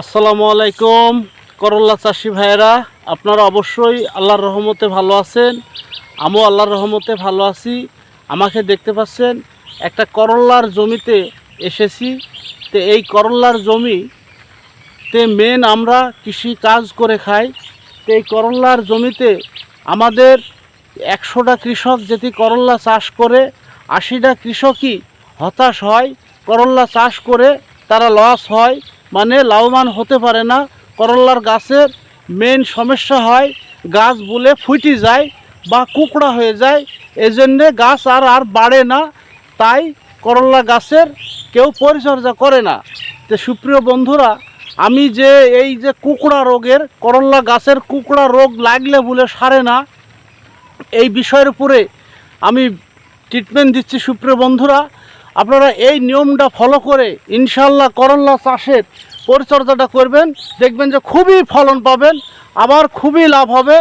আসসালামু আলাইকুম, করল্লা চাষি ভাইয়েরা। আপনারা অবশ্যই আল্লাহর রহমতে ভালো আছেন। আমিও আল্লাহর রহমতে ভালো আছি। আমাকে দেখতে পাচ্ছেন, একটা করল্লার জমিতে এসেছি। তো এই করল্লার জমি তে মেন আমরা কৃষি কাজ করে খাই। তো এই করল্লার জমিতে আমাদের একশোটা কৃষক যদি করল্লা চাষ করে, আশিটা কৃষকই হতাশ হয়। করল্লা চাষ করে তারা লস হয়। মানে লাভবান হতে পারে না। করল্লার গাছের মেন সমস্যা হয়, গাছ বলে ফুটি যায় বা কুকড়া হয়ে যায়। এজন্যে গাছ আর আর বাড়ে না। তাই করল্লা গাছের কেউ পরিচর্যা করে না। তো সুপ্রিয় বন্ধুরা, আমি যে এই যে কুকড়া রোগের করল্লা গাছের কুকড়া রোগ লাগলে বলে সারে না। এই বিষয়ের উপরে আমি ট্রিটমেন্ট দিচ্ছি সুপ্রিয় বন্ধুরা। আপনারা এই নিয়মটা ফলো করে ইনশাল্লাহ করল্লা চাষের পরিচর্যাটা করবেন, দেখবেন যে খুবই ফলন পাবেন, আবার খুবই লাভ হবে।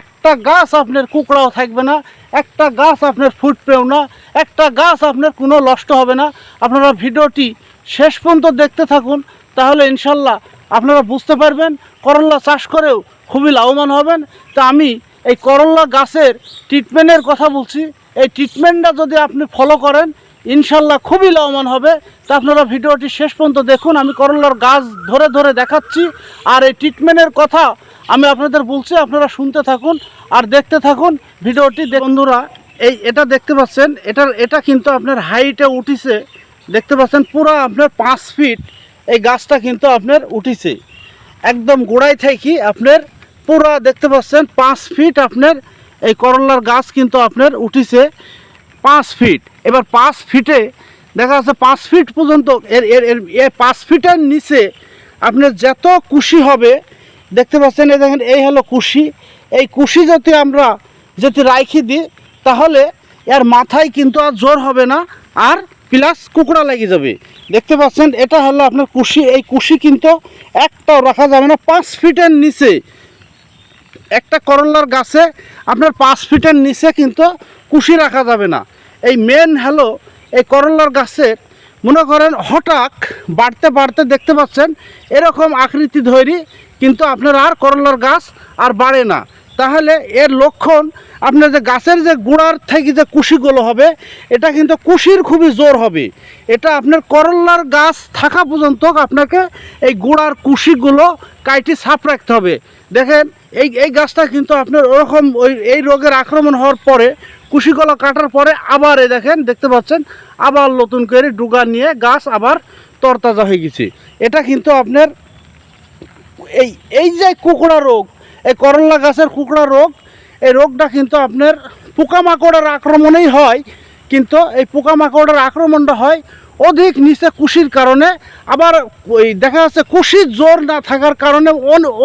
একটা গাছ আপনার কুকড়াও থাকবে না, একটা গাছ আপনার ফুটবেও না, একটা গাছ আপনার কোনো নষ্ট হবে না। আপনারা ভিডিওটি শেষ পর্যন্ত দেখতে থাকুন, তাহলে ইনশাল্লাহ আপনারা বুঝতে পারবেন করল্লা চাষ করেও খুবই লাভবান হবেন। তা আমি এই করল্লা গাছের ট্রিটমেন্টের কথা বলছি, এই ট্রিটমেন্টটা যদি আপনি ফলো করেন ইনশাল্লাহ খুবই লাভবান হবে। তা আপনারা ভিডিওটি শেষ পর্যন্ত দেখুন। আমি করল্লার গাছ ধরে ধরে দেখাচ্ছি। আর এই ট্রিটমেন্টের কথা আমি আপনাদের বলছি, আপনারা শুনতে থাকুন আর দেখতে থাকুন। ভিডিওটি বন্ধুরা, এই এটা দেখতে পাচ্ছেন, এটার, এটা কিন্তু আপনার হাইটে উঠিছে। দেখতে পাচ্ছেন, পুরো আপনার পাঁচ ফিট এই গাছটা কিন্তু আপনার উঠিছে। একদম গোড়ায় থেকে আপনার পুরা দেখতে পাচ্ছেন, পাঁচ ফিট আপনার এই করল্লার গাছ কিন্তু আপনার উঠিছে। পাঁচ ফিট এবার পাঁচ ফিটে দেখা যাচ্ছে পাঁচ ফিট পর্যন্ত এর এর এর পাঁচ ফিটের নিচে আপনার যত কুশি হবে, দেখতে পাচ্ছেন, এই দেখেন, এই হলো কুশি। এই কুশি যদি আমরা যদি রাইখি দিই, তাহলে এর মাথায় কিন্তু আর জোর হবে না, আর প্লাস কুকুরা লেগে যাবে। দেখতে পাচ্ছেন, এটা হলো আপনার কুশি। এই কুশি কিন্তু একটাও রাখা যাবে না, পাঁচ ফিটের নিচে। একটা করল্লার গাছে আপনার পাঁচ ফিটের নিচে কিন্তু কুশি রাখা যাবে না। এই মেন হ্যালো, এই করলার গাছের মনে করেন হঠাৎ বাড়তে বাড়তে দেখতে পাচ্ছেন, এরকম আকৃতি ধরি, কিন্তু আপনার আর করলার গাছ আর বাড়ে না। তাহলে এর লক্ষণ আপনার যে গাছের যে গুঁড়ার থেকে যে কুশিগুলো হবে, এটা কিন্তু কুশির খুবই জোর হবে। এটা আপনার করল্লার গাছ থাকা পর্যন্ত আপনাকে এই গুঁড়ার কুশিগুলো কাইটি সাফ রাখতে হবে। দেখেন, এই এই গাছটা কিন্তু আপনার ওরকম ওই, এই রোগের আক্রমণ হওয়ার পরে কুশিগুলো কাটার পরে আবার এই দেখেন, দেখতে পাচ্ছেন, আবার নতুন করে ডুগা নিয়ে গাছ আবার তরতাজা হয়ে গেছে। এটা কিন্তু আপনার এই এই যে কুকুড়া রোগ, এই করল্লা গাছের কুকুড়া রোগ, এই রোগটা কিন্তু আপনার পোকামাকড়ের আক্রমণেই হয়, কিন্তু এই পোকামাকড়ের আক্রমণটা হয় অধিক নিচে কুশির কারণে। আবার ওই দেখা যাচ্ছে কুশির জোর না থাকার কারণে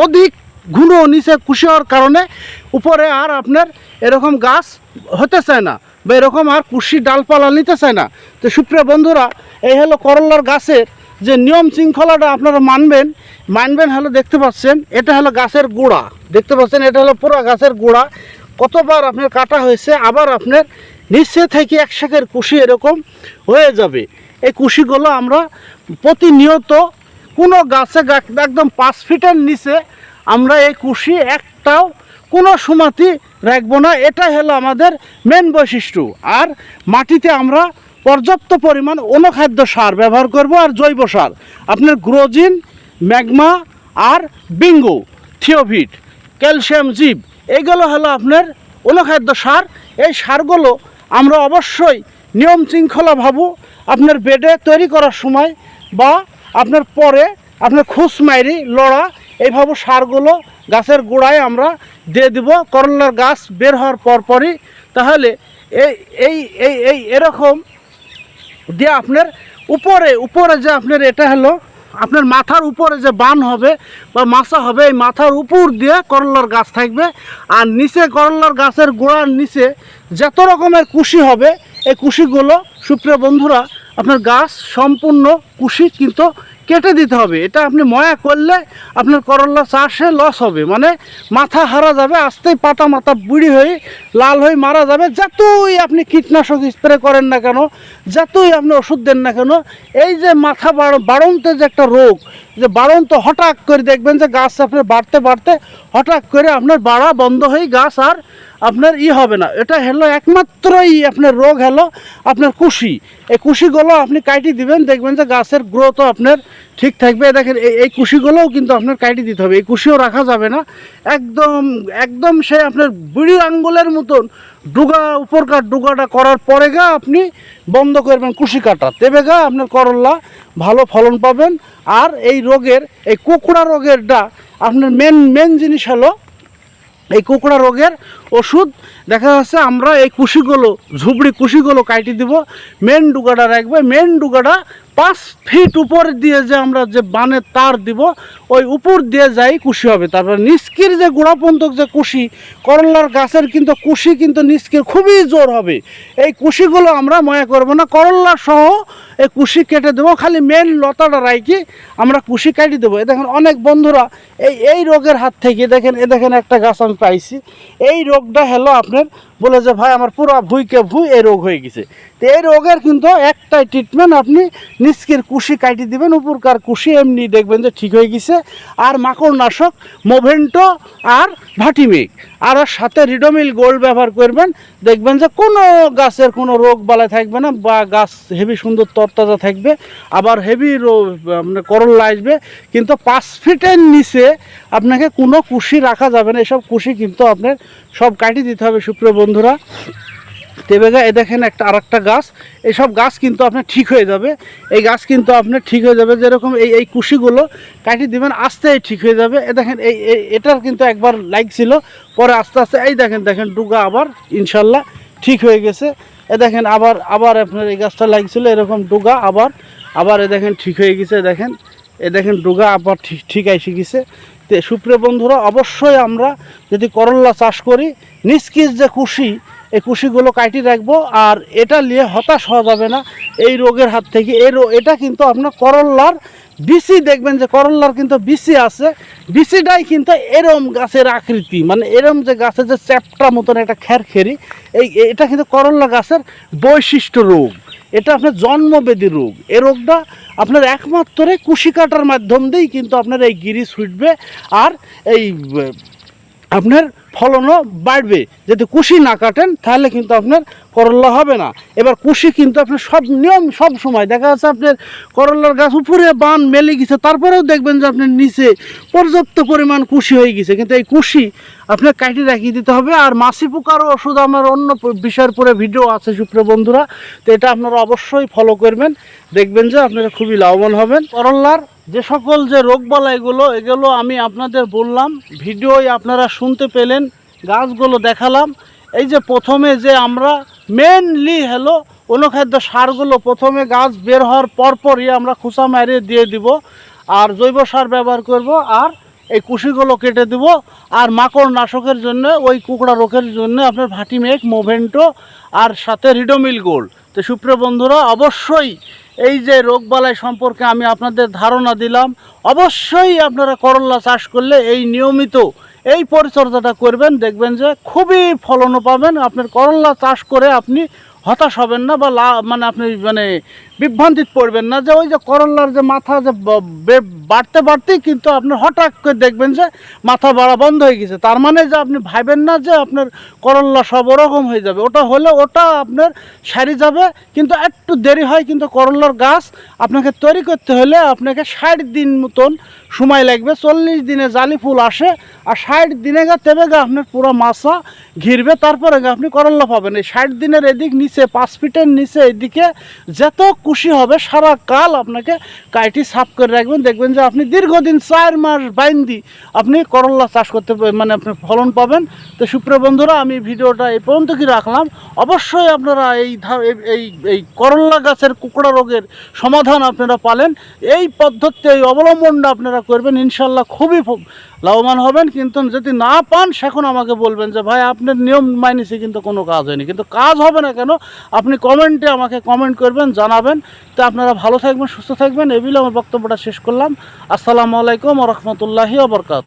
অধিক ঘন নিচে কুশি হওয়ার কারণে উপরে আর আপনার এরকম গাছ হতে চায় না বা এরকম আর কুশি ডালপালা নিতে চায় না। তো সুপ্রিয় বন্ধুরা, এই হলো করল্লার গাছের যে নিয়ম শৃঙ্খলাটা আপনারা মানবেন মানবেন হলো দেখতে পাচ্ছেন, এটা হলো গাছের গোড়া। দেখতে পাচ্ছেন, এটা হলো পুরো গাছের গোড়া। কতবার আপনার কাটা হয়েছে, আবার আপনার নিচে থেকে এক শাকের কুশি এরকম হয়ে যাবে। এই কুশিগুলো আমরা প্রতিনিয়ত কোনো গাছে একদম পাঁচ ফিটের নিচে আমরা এই কুশি একটাও কোনো সমাতি রাখব না। এটাই হলো আমাদের মেন বৈশিষ্ট্য। আর মাটিতে আমরা পর্যাপ্ত পরিমাণ অনুখাদ্য সার ব্যবহার করব আর জৈব সার। আপনার গ্রোজিন, ম্যাগমা আর বিঙ্গো থিওভিট ক্যালসিয়াম জিপ এইগুলো হলো আপনার অনুখাদ্য সার। এই সারগুলো আমরা অবশ্যই নিয়ম শৃঙ্খলা শৃঙ্খলাভাবে আপনার বেডে তৈরি করার সময় বা আপনার পরে আপনার খুশ মাইরি, লড়া এইভাবে সারগুলো গাছের গোড়ায় আমরা দিয়ে দিব। করলার গাছ বের হওয়ার পরপরই তাহলে এই এই এই এই এরকম দিয়ে আপনার উপরে উপরে যে আপনার এটা হলো, আপনার মাথার উপরে যে বান হবে বা মাছা হবে, এই মাথার উপর দিয়ে করলার গাছ থাকবে। আর নিচে করলার গাছের গোড়ার নিচে যত রকমের কুশি হবে, এই কুশিগুলো সুপ্রিয় বন্ধুরা, আপনার গাছ সম্পূর্ণ কুশি কিন্তু কেটে দিতে হবে। এটা আপনি ময়া করলে আপনার করল্লা চাষে লস হবে। মানে মাথা হারা যাবে, আস্তেই পাতা মাথা বুড়ি হয়ে, লাল হয়ে মারা যাবে। যতই আপনি কীটনাশক স্প্রে করেন না কেন, যতই আপনি ওষুধ দেন না কেন, এই যে মাথা বাড় বাড়ন্তে যে একটা রোগ, যে বাড়ন্ত হঠাৎ করে দেখবেন যে গাছ আপনার বাড়তে বাড়তে হঠাৎ করে আপনার বাড়া বন্ধ হয়ে গাছ আর আপনার ই হবে না। এটা হলো একমাত্রই আপনার রোগ হলো আপনার কুশি। এই কুশিগুলো আপনি কাটি দিবেন, দেখবেন যে গাছের গ্রোথও আপনার ঠিক থাকবে। দেখেন এই কুশিগুলোও কিন্তু আপনার কাটি দিতে হবে। এই কুশিও রাখা যাবে না। একদম একদম সে আপনার বুড়ি আঙ্গুলের মতন ডুগা, উপরকার ডুগাটা করার পরে গা আপনি বন্ধ করবেন কুশি কাটা। তেবে গা আপনার করল্লা ভালো ফলন পাবেন। আর এই রোগের, এই কুকুড়া রোগেরটা আপনার মেন মেন জিনিস হলো এই কুকুড়া রোগের ওষুধ। দেখা যাচ্ছে আমরা এই কুশিগুলো, ঝুবড়ি কুশিগুলো কাটি দিব। মেন ডুগাটা রাখবে। মেন ডুগাটা পাঁচ ফিট উপর দিয়ে যে আমরা যে বানের তার দিব, ওই উপর দিয়ে যাই কুশি হবে। তারপর নিষ্কির যে গোড়াপন্তক যে কুশি, করলার গাছের কিন্তু কুশি কিন্তু নিষ্কির খুবই জোর হবে। এই কুশিগুলো আমরা ময়া করব না। করল্লা সহ এই কুশি কেটে দেবো। খালি মেন লতাটা রাইকি আমরা কুশি কাটি দেবো। দেখেন অনেক বন্ধুরা, এই এই রোগের হাত থেকে দেখেন, এ দেখেন একটা গাছ আমি পাইছি। এই রোগটা হলো আপনার বলে যে, ভাই, আমার পুরো ভুইকে ভুই এই রোগ হয়ে গেছে। তো এই রোগের কিন্তু একটাই ট্রিটমেন্ট আপনি নিষ্কের কুশি কাটি দিবেন, উপরকার কুশি এমনি দেখবেন যে ঠিক হয়ে গেছে। আর মাকড়নাশক, মোভেন্টো আর ভাটিমিক। আর সাথে রিডোমিল গোল্ড ব্যবহার করবেন, দেখবেন যে কোনো গাছের কোনো রোগ বালাই থাকবে না, বা গাছ হেভি সুন্দর তরতাজা থাকবে, আবার হেভি মানে করল্লা আসবে, কিন্তু পাঁচ ফিটের নিচে আপনাকে কোনো কুশি রাখা যাবে না। এসব কুশি কিন্তু আপনার সব কাটি দিতে হবে সুপ্রিয় বন্ধুরা, তেবেগা, এ দেখেন একটা আর একটা গাছ। এইসব গাছ কিন্তু আপনার ঠিক হয়ে যাবে। এই গাছ কিন্তু আপনার ঠিক হয়ে যাবে যেরকম এই এই কুশিগুলো কাটি দিবেন, আস্তে ঠিক হয়ে যাবে। এ দেখেন, এই এটার কিন্তু একবার লাগছিল পরে আস্তে আস্তে এই দেখেন দেখেন, ডুগা আবার ইনশাল্লাহ ঠিক হয়ে গেছে। এ দেখেন, আবার আবার আপনার এই গাছটা লাগছিল এরকম ডুগা আবার আবার এ দেখেন ঠিক হয়ে গেছে দেখেন, এ দেখেন ডুগা আবার ঠিক ঠিক এসে গেছে। তো সুপ্রিয় বন্ধুরা, অবশ্যই আমরা যদি করল্লা চাষ করি নিষ্কিস যে কুশি, এই কুশিগুলো কাটি রাখব, আর এটা নিয়ে হতাশ হওয়া যাবে না। এই রোগের হাত থেকে এই এটা কিন্তু আপনার করল্লার বিসি দেখবেন যে করল্লার কিন্তু বিসি আছে। বিসিটাই কিন্তু এরম গাছের আকৃতি মানে এরম যে গাছের যে চ্যাপটা মতন একটা খেরখেরি এই এটা কিন্তু করল্লা গাছের বৈশিষ্ট্য রোগ এটা আপনার জন্মবেদী রোগ। এ রোগটা আপনার একমাত্র কুশি কাটার মাধ্যম দিয়েই কিন্তু আপনার এই গিরি ছুটবে আর এই, আপনার ফলনও বাড়বে। যদি কুশি না কাটেন, তাহলে কিন্তু আপনার করল্লা হবে না। এবার কুশি কিন্তু আপনার সব নিয়ম সব সময়। দেখা যাচ্ছে আপনার করল্লার গাছ উপরে বান মেলে গেছে, তারপরেও দেখবেন যে আপনার নিচে পর্যাপ্ত পরিমাণ কুশি হয়ে গেছে। কিন্তু এই কুশি আপনার কাটি রাখিয়ে দিতে হবে। আর মাছি পোকারও ওষুধ আমার অন্য বিষয়ের পরে ভিডিও আছে সুপ্রিয় বন্ধুরা। তো এটা আপনারা অবশ্যই ফলো করবেন। দেখবেন যে আপনারা খুবই লাভবান হবেন। করল্লার যে সকল যে রোগবালাইগুলো এগুলো আমি আপনাদের বললাম, ভিডিওই আপনারা শুনতে পেলেন, গাছগুলো দেখালাম। এই যে প্রথমে যে আমরা মেনলি হলো অনুখাদ্য সারগুলো প্রথমে গাছ বের হওয়ার পরপরই আমরা খোসা মারিয়ে দিয়ে দিব, আর জৈব সার ব্যবহার করব, আর এই কুশিগুলো কেটে দিব, আর মাকড় নাশকের জন্য, ওই কুকড়া রোগের জন্য আপনার ভাটিমেক, মোভেন্টো, আর সাথে রিডোমিল গোল্ড। তো সুপ্রিয় বন্ধুরা, অবশ্যই এই যে রোগবালাই সম্পর্কে আমি আপনাদের ধারণা দিলাম, অবশ্যই আপনারা করল্লা চাষ করলে এই নিয়মিত এই পরিচর্যাটা করবেন, দেখবেন যে খুবই ফলনও পাবেন। আপনার করল্লা চাষ করে আপনি হতাশ হবেন না বা মানে আপনি মানে বিভ্রান্তিত পড়বেন না যে ওই যে করল্লার যে মাথা যে বাড়তে বাড়তেই কিন্তু আপনার হঠাৎ করে দেখবেন যে মাথা বাড়া বন্ধ হয়ে গেছে। তার মানে যে আপনি ভাবেন না যে আপনার করল্লা সব ওরকম হয়ে যাবে। ওটা হলে ওটা আপনার সারি যাবে, কিন্তু একটু দেরি হয় কিন্তু করল্লার গাছ আপনাকে তৈরি করতে হলে আপনাকে ষাট দিন মতন সময় লাগবে। চল্লিশ দিনে জালি ফুল আসে আর ষাট দিনে গা তেবে গা আপনার পুরো মাছা ঘিরবে, তারপরে গা আপনি করল্লা পাবেন। এই ষাট দিনের এদিক নিচে পাঁচ ফিটের নিচে, এদিকে যত খুশি হবে সারা কাল আপনাকে কাইটি সাফ করে রাখবেন। দেখবেন যে আপনি দীর্ঘদিন চার মাস বাইন্দি আপনি করল্লা চাষ করতে মানে আপনি ফলন পাবেন। তো সুপ্রিয় বন্ধুরা, আমি ভিডিওটা এই পর্যন্ত কি রাখলাম। অবশ্যই আপনারা এই- এই এই করল্লা গাছের কুকড়া রোগের সমাধান আপনারা পালেন। এই পদ্ধতি, এই অবলম্বনটা আপনারা করবেন। ইনশাল্লাহ খুবই লাভবান হবেন। কিন্তু যদি না পান, সেখন আমাকে বলবেন যে, ভাই, আপনার নিয়ম মাইনেছি কিন্তু কোনো কাজ হয়নি। কিন্তু কাজ হবে না কেন? আপনি কমেন্টে আমাকে কমেন্ট করবেন, জানাবেন। তো আপনারা ভালো থাকবেন, সুস্থ থাকবেন। এগুলো আমার বক্তব্যটা শেষ করলাম। আসসালামু আলাইকুম রহমতুল্লাহি ওবরকাত